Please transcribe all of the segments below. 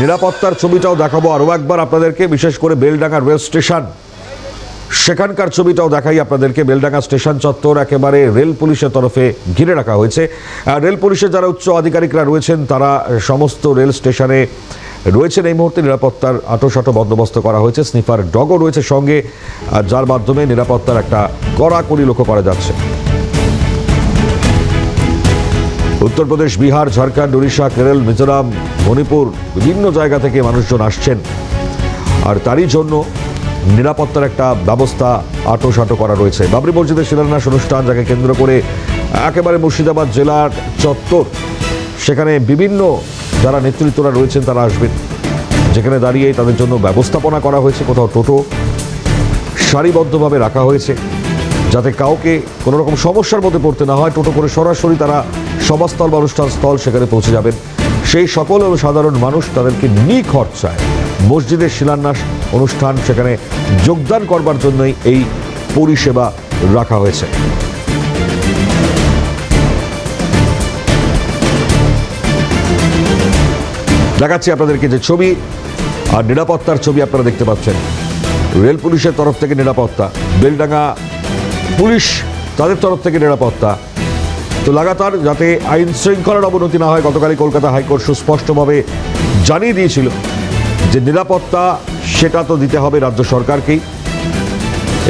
নিরাপত্তার ছবিটাও দেখাবো আরও একবার আপনাদেরকে, বিশেষ করে বেলডাঙ্গা রেল স্টেশন। সেখানকার ছবিটাও দেখাই আপনাদেরকে, বেলডাঙ্গা স্টেশন চত্বর একেবারে রেল পুলিশের তরফে ঘিরে রাখা হয়েছে। রেল পুলিশের যারা উচ্চ আধিকারিকরা রয়েছেন, তারা সমস্ত রেল স্টেশনে রয়েছেন। এই মুহূর্তে নিরাপত্তার আটোসাটো বন্দোবস্ত করা হয়েছে। স্নিফার ডগও রয়েছে সঙ্গে যার মাধ্যমে নিরাপত্তার একটা কড়াকড়ি লক্ষ্য করা যাচ্ছে। উত্তরপ্রদেশ, বিহার, ঝাড়খণ্ড, উড়িষ্যা, কেরল, মিজোরাম, মণিপুর বিভিন্ন জায়গা থেকে মানুষজন আসছেন। আর তারই জন্য নিরাপত্তার একটা ব্যবস্থা আটোসাটো করা রয়েছে। বাবরি মসজিদের শিলান্যাস অনুষ্ঠান যাকে কেন্দ্র করে একেবারে মুর্শিদাবাদ জেলার চত্বর, সেখানে বিভিন্ন যারা নেতৃত্বরা রয়েছেন তারা আসবেন। যেখানে দাঁড়িয়ে তাদের জন্য ব্যবস্থাপনা করা হয়েছে, কোথাও টোটো সারিবদ্ধভাবে রাখা হয়েছে। যাতে কাউকে কোনো রকম সমস্যার মধ্যে পড়তে না হয়, টোটো করে সরাসরি তারা সভাস্থল বা অনুষ্ঠান স্থল সেখানে পৌঁছে যাবেন। সেই সকল এবং সাধারণ মানুষ তাদেরকে নিখরচায়। মসজিদের শিলান্যাস অনুষ্ঠান সেখানে যোগদান করবার জন্যই এই পরিষেবা রাখা হয়েছে। দেখাচ্ছি আপনাদেরকে যে ছবি, আর নিরাপত্তার ছবি আপনারা দেখতে পাচ্ছেন। রেল পুলিশের তরফ থেকে নিরাপত্তা। বেলডাঙ্গা পুলিশ তাদের তরফ থেকে নিরাপত্তা। তো লাগাতার যাতে আইন শৃঙ্খলার অবনতি না হয়, গতকালই কলকাতা হাইকোর্ট সুস্পষ্টভাবে জানিয়ে দিয়েছিল যে নিরাপত্তা সেটা তো দিতে হবে রাজ্য সরকারকেই।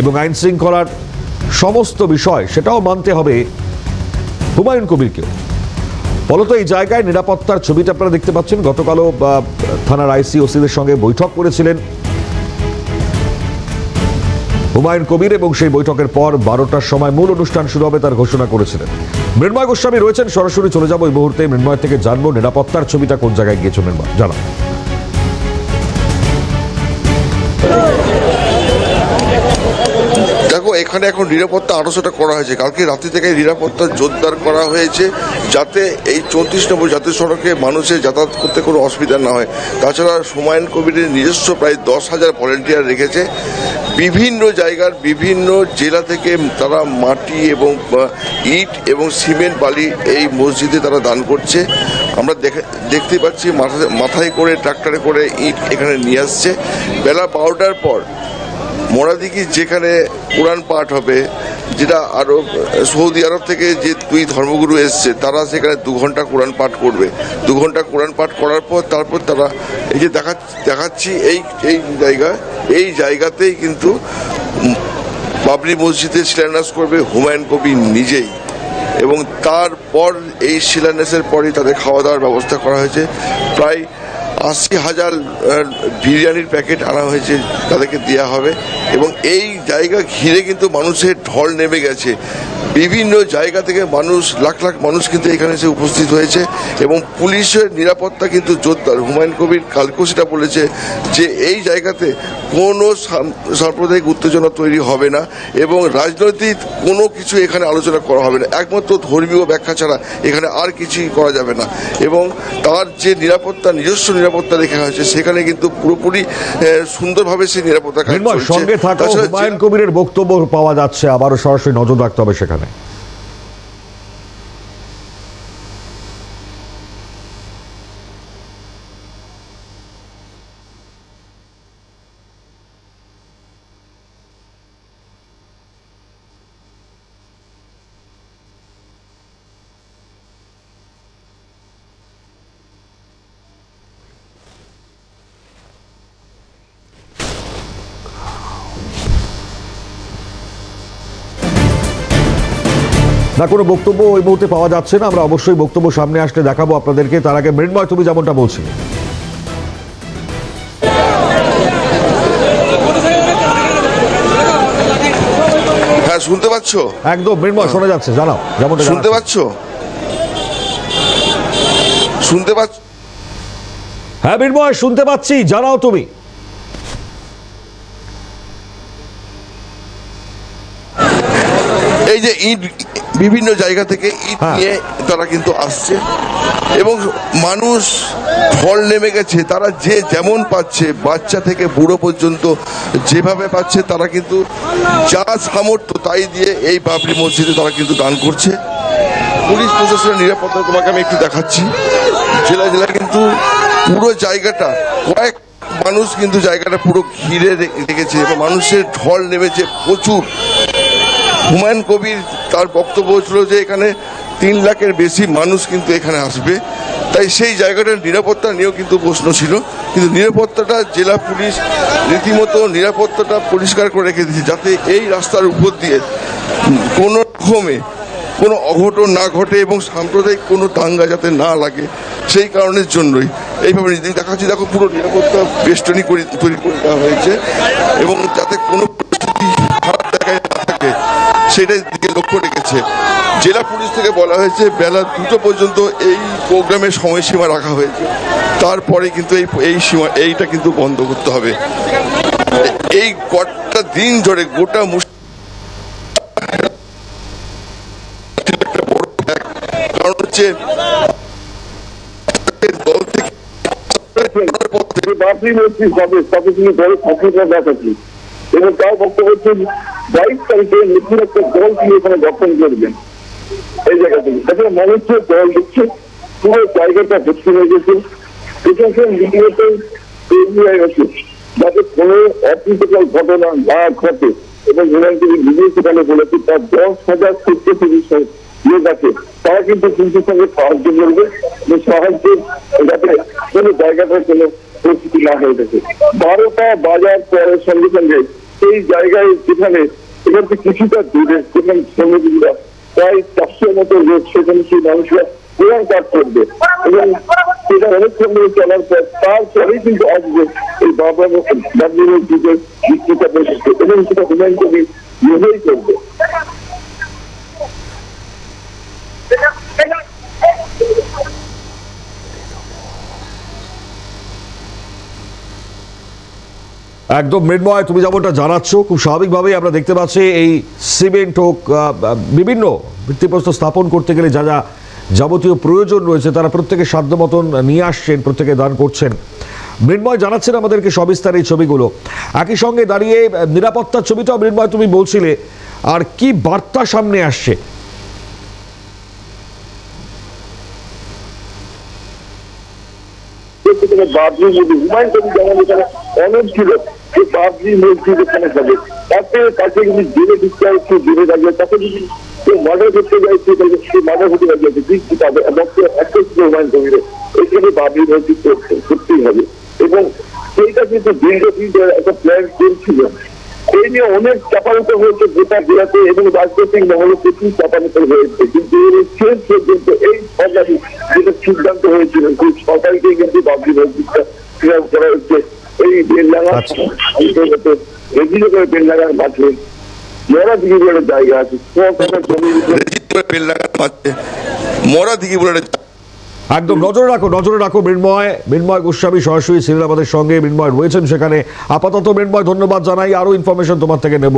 এবং আইন শৃঙ্খলার সমস্ত বিষয় সেটাও মানতে হবে হুমায়ুন কবিরকেও। ফলত এই জায়গায় নিরাপত্তার ছবিটা আপনারা দেখতে পাচ্ছেন, গতকালও থানার আইসি ওসিদের সঙ্গে বৈঠক করেছিলেন। হুমায়ুন কবির এবং সেই বৈঠকের পর বারোটার সময় মূল অনুষ্ঠান শুরু হবে তার ঘোষণা করেছিলেন। মৃন্ময় গোস্বামী রয়েছেন, সরাসরি চলে যাব এই মুহূর্তে। মৃন্ময় থেকে জানব নিরাপত্তার ছবিটা কোন জায়গায় গিয়েছে, মৃন্ময় জানা দেখো এখানে নিরাপত্তা আরোসটা করা হয়েছে। কালকে রাত্রি থেকে নিরাপত্তা জোরদার করা হয়েছে যাতে এই চৌত্রিশ নম্বর জাতীয় সড়কে মানুষের যাতায়াত করতে কোনো অসুবিধা না হয়। তাছাড়া হুমায়ুন কবিরের নিজস্ব প্রায় দশ হাজার ভলেন্টিয়ার রেখেছে। বিভিন্ন জায়গার বিভিন্ন জেলা থেকে তারা মাটি এবং ইট এবং সিমেন্ট, বালি এই মসজিদে তারা দান করছে। আমরা দেখে, দেখতে পাচ্ছি মাথায় করে, ট্রাক্টরে করে ইট এখানে নিয়ে আসছে। বেলা বারোটার পর মোরাদিকি যেখানে কোরআন পাঠ হবে, যেটা আরব, সৌদি আরব থেকে যে দুই ধর্মগুরু এসছে, তারা সেখানে দু ঘণ্টা কোরআন পাঠ করবে। দু ঘণ্টা কোরআন পাঠ করার পর তারপর তারা এই যে দেখা, দেখাচ্ছি এই এই জায়গা, এই জায়গাতেই কিন্তু বাবরি মসজিদে শিলান্যাস করবে হুমায়ুন কবি নিজেই। এবং তারপর এই শিলান্যাসের পরই তাদের খাওয়া দাওয়ার ব্যবস্থা করা হয়েছে। প্রায় আশি হাজার বিরিয়ানির প্যাকেট আনা হয়েছে তাদেরকে দেওয়া হবে। এবং এই জায়গা ঘিরে কিন্তু মানুষের ঢল নেমে গেছে। বিভিন্ন জায়গা থেকে মানুষ লাখ লাখ মানুষ কিন্তু এখানে এসে উপস্থিত হয়েছে এবং পুলিশের নিরাপত্তা কিন্তু জোরদার। হুমায়ুন কবির কালকেও সেটা বলেছে যে এই জায়গাতে কোনো সাম্প্রদায়িক উত্তেজনা তৈরি হবে না এবং রাজনৈতিক কোনো কিছু এখানে আলোচনা করা হবে না। একমাত্র ধর্মীয় ব্যাখ্যা ছাড়া এখানে আর কিছুই করা যাবে না। এবং তার যে নিরাপত্তা নিজস্ব নিরাপত্তা রেখা হয়েছে সেখানে কিন্তু পুরোপুরি সুন্দরভাবে সেই নিরাপত্তা সঙ্গে থাকা। হুমায়ুন কবিরের বক্তব্য পাওয়া যাচ্ছে আবারও সরাসরি নজর রাখতে হবে সেখানে। না কোনো বক্তব্য ওই মুহূর্তে পাওয়া যাচ্ছে না। আমরা অবশ্যই বক্তব্য সামনে আসলে দেখাবো আপনাদেরকে। তার আগে মৃন্ময় তুমি যেমনটা বলছিলে। হ্যাঁ শুনতে পাচ্ছ? একদম মৃন্ময় শোনা যাচ্ছে জানাও যেমনটা শুনতে। পাচ্ছ? শুনতে পাচ্ছ? হ্যাঁ মৃন্ময় শুনতে পাচ্ছি জানাও তুমি। এই যে ইট বিভিন্ন জায়গা থেকে ইট হ্যাঁ। নিয়ে তারা কিন্তু আসছে। এবং মানুষ ফল নেমে গেছে। তারা যে যেমন পাচ্ছে বাচ্চা থেকে বুড়ো পর্যন্ত যেভাবে পাচ্ছে তারা কিন্তু যা সামর্থ্য তাই দিয়ে এই বাবরি মসজিদে তারা কিন্তু দান করছে। পুলিশ প্রশাসনের নিরাপত্তা তোমাকে আমি একটু দেখাচ্ছি। জেলা জেলা কিন্তু পুরো জায়গাটা কয়েক মানুষ কিন্তু জায়গাটা পুরো ঘিরে রেখেছে এবং মানুষের ঢল নেমেছে প্রচুর। হুমায়ুন কবির তার বক্তব্য ছিল যে এখানে তিন লাখের বেশি মানুষ কিন্তু এখানে আসবে। তাই সেই জায়গাটার নিরাপত্তা নিয়েও কিন্তু প্রশ্ন ছিল। কিন্তু নিরাপত্তাটা জেলা পুলিশ রীতিমতো নিরাপত্তাটা পরিষ্কার করে রেখে দিয়েছে যাতে এই রাস্তার উপর দিয়ে কোনো রকমে কোনো অঘটন না ঘটে এবং সাম্প্রদায়িক কোনো দাঙ্গা যাতে না লাগে সেই কারণের জন্যই এইভাবে দেখাচ্ছি। দেখো পুরো নিরাপত্তা বেষ্টনী করে তৈরি করে দেওয়া হয়েছে এবং যাতে কোনো সেটাই দিকে লক্ষ্য রেখেছে। জেলা পুলিশ থেকে বলা হয়েছে, বেলা দুটো পর্যন্ত এই প্রোগ্রামের সময়সীমা রাখা হয়েছে। তারপরে কিন্তু এই এই সীমা, এইটা কিন্তু বন্ধ করতে হবে। এই কটা দিন ধরে গোটা মুস- একটা বড় fact। কারণ হচ্ছে দল থেকে যে এবং তার বক্তব্য হচ্ছে বাইশ তারিখে নতুন একটা দল তিনি এখানে গঠন করবেন। এই জায়গা থেকে দেখেন মানুষের দল দিচ্ছে পুরো জায়গাটা ভর্তি হয়ে গেছে। এখানে মিডিয়াতে তৈরি হয়ে গেছে যাতে কোনো অপ্রীতিকর ঘটনা না ঘটে এবং তিনি নিজেই সেখানে বলেছে, তার দশ হাজার সত্য তিরিশ লোক আছে তারা কিন্তু পুলিশের সঙ্গে সাহায্য করবে এবং সাহায্য যাতে কোনো জায়গাটার কোনো পরিস্থিতি না হয়ে থাকে। বারোটা বাজার পরের সঙ্গে সঙ্গে সেই জায়গায় যেখানে এখান থেকে কিছুটা দূরে যেখানে শ্রমিকরা প্রায় চারশোর মতো লোক, সেখানে সেই মানুষরা কোরআন কাজ করবে। এবং সেটা অনেকক্ষণ ধরে চলার পর তারপরেই কিন্তু আসবে এই বাবা বাবলিনের যুগের ভিত্তিটা বসেছে এবং সেটা হুমায়ুন কবি নিজেই করবে। একদম মৃন্ময়, তুমি যেমনটা জানাচ্ছ, খুব স্বাভাবিকভাবেই আমরা দেখতে পাচ্ছি এই সিমেন্ট হোক বিভিন্ন ভিত্তিপ্রস্তর স্থাপন করতে গেলে যা যা যাবতীয় প্রয়োজন রয়েছে, তারা প্রত্যেকে সাধ্য মতন নিয়ে আসছেন, প্রত্যেকে দান করছেন। মৃন্ময় জানাচ্ছেন আমাদেরকে সবিস্তার এই ছবিগুলো। একই সঙ্গে দাঁড়িয়ে নিরাপত্তার ছবিটাও মৃন্ময়, তুমি বলছিলে, আর কি বার্তা সামনে আসছে? মসজিদ হুমায়ুন যেমন এখানে অনেক ছিল সেই বাবরি মসজিদ এখানে হবে তাকে তাকে যদি জেলে ঢুকতে হয়, সে যদি কেউ মার্ডার করতে যায়, সে তাকে সে মার্ডার হতে বক্তব্য একটা ছিল হুমায়ুন এখানে বাবরি করতেই হবে। এবং সেইটা কিন্তু দীর্ঘদিন একটা প্ল্যান চলছিল। এই নিয়ে অনেক চাপানুতো হয়েছে গোটা জেলাতে এবং রাজনৈতিক মহলে প্রচুর চাপানুতো হয়েছে। কিন্তু শেষ পর্যন্ত এই সরকারি যেটা সিদ্ধান্ত হয়েছিল, সেই সরকারকে কিন্তু বাবরি মসজিদটা ফিরাও করা হচ্ছে এই বেলডাঙ্গা আচ্ছা। অন্তর্গত করে বেলডাঙ্গার মাঠে মরা দিকে বলে জায়গা আছে। সরকারের জমির করে রেজিস্ট্রি বেলডাঙ্গার মাঝে মরা দিঘি বলে একদম নজরে রাখো নজরে রাখো মৃন্ময়। মৃন্ময় গোস্বামী সরাসরি ছিলেন আমাদের সঙ্গে মৃন্ময় রয়েছেন সেখানে। আপাতত মৃন্ময়, ধন্যবাদ জানাই। আরও ইনফরমেশন তোমার থেকে নেব।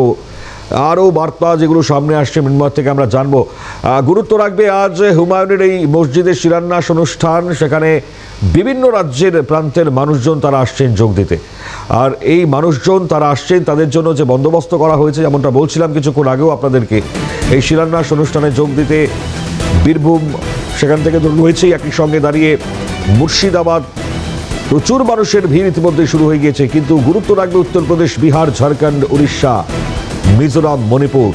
আরও বার্তা যেগুলো সামনে আসছে মৃন্ময় থেকে আমরা জানব। গুরুত্ব রাখবে আজ হুমায়ুনের এই মসজিদের শিলান্যাস অনুষ্ঠান। সেখানে বিভিন্ন রাজ্যের প্রান্তের মানুষজন তারা আসছেন যোগ দিতে। আর এই মানুষজন তারা আসছেন তাদের জন্য যে বন্দোবস্ত করা হয়েছে, যেমনটা বলছিলাম কিছুক্ষণ আগেও আপনাদেরকে। এই শিলান্যাস অনুষ্ঠানে যোগ দিতে বীরভূম, সেখান থেকে তো রয়েছেই একই সঙ্গে দাঁড়িয়ে মুর্শিদাবাদ। প্রচুর মানুষের ভিড় ইতিমধ্যে শুরু হয়ে গিয়েছে, কিন্তু গুরুত্ব রাখবে উত্তরপ্রদেশ বিহার, ঝাড়খণ্ড, উড়িষ্যা, মিজোরাম, মণিপুর।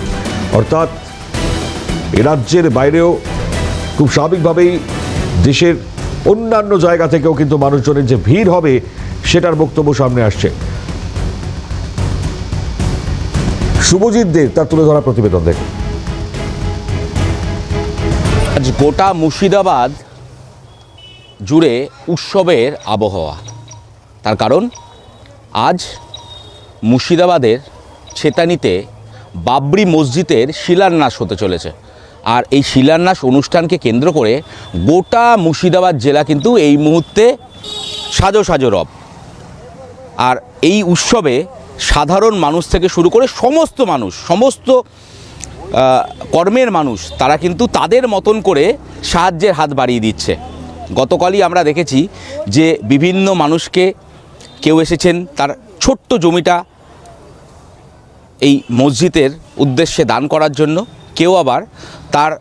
অর্থাৎ এ রাজ্যের বাইরেও খুব স্বাভাবিকভাবেই দেশের অন্যান্য জায়গা থেকেও কিন্তু মানুষজনের যে ভিড় হবে, সেটার বক্তব্য সামনে আসছে। শুভজিৎ দের তার তুলে ধরা প্রতিবেদন দেখুন। গোটা মুর্শিদাবাদ জুড়ে উৎসবের আবহাওয়া। তার কারণ, আজ মুর্শিদাবাদের ছেতানিতে বাবরি মসজিদের শিলান্যাস হতে চলেছে। আর এই শিলান্যাস অনুষ্ঠানকে কেন্দ্র করে গোটা মুর্শিদাবাদ জেলা কিন্তু এই মুহূর্তে সাজো সাজো রব। আর এই উৎসবে সাধারণ মানুষ থেকে শুরু করে সমস্ত মানুষ, সমস্ত কর্মের মানুষ, তারা কিন্তু তাদের মতন করে সাহায্যের হাত বাড়িয়ে দিচ্ছে। গতকালই আমরা দেখেছি যে বিভিন্ন মানুষকে কেউ এসেছেন, তার ছোট্ট জমিটা এই মসজিদের উদ্দেশ্যে দান করার জন্য, কেউ আবার তার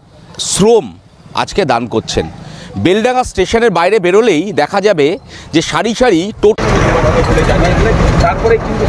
শ্রম আজকে দান করছেন। বেলডাঙ্গা স্টেশনের বাইরে বেরোলেই দেখা যাবে যে সারি সারি টোটো তারপরে কিন্তু